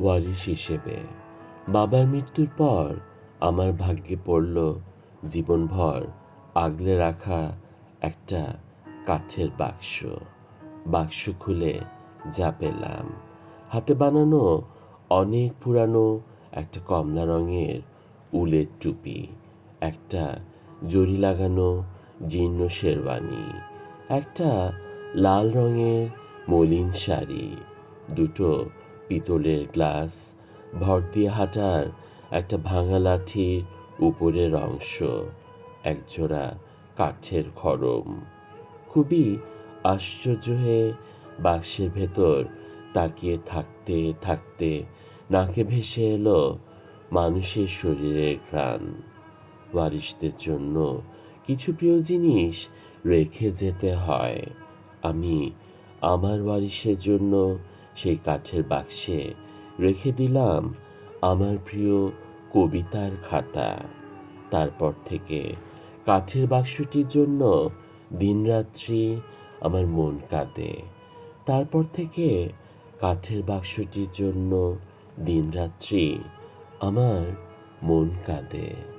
ওয়ারিশ হিসেবে। বাবার মৃত্যুর পর আমার ভাগ্যে পড়ল জীবনভর আগলে রাখা একটা কাঠের বাক্স। বাক্স খুলে যা পেলাম। হাতে বানানো অনেক পুরানো একটা কমলা রঙের উলের টুপি, একটা জরি লাগানো জীর্ণ শেরওয়ানি, একটা লাল রঙের মলিন শাড়ি, দুটো পিতলের গ্লাস, ভর দিয়ে হাঁটার একটা ভাঙা লাঠির উপরের অংশ, একজোড়া কাঠের খড়ম। খুবই আশ্চর্য হয়ে বাক্সের ভেতর তাকিয়ে থাকতে থাকতে নাকে ভেসে এলো মানুষের শরীরের ঘ্রাণ। ওয়ারিশদের জন্য কিছু প্রিয় জিনিস রেখে যেতে হয়। আমি আমার ওয়ারিশের জন্য সেই কাঠের বাক্সে রেখে দিলাম আমার প্রিয় কবিতার খাতা। তারপর থেকে কাঠের বাক্সটির জন্য দিনরাত্রি আমার মন কাঁদে। তারপর থেকে কাঠের বাক্সটির জন্য দিনরাত্রি আমার মন কাঁদে।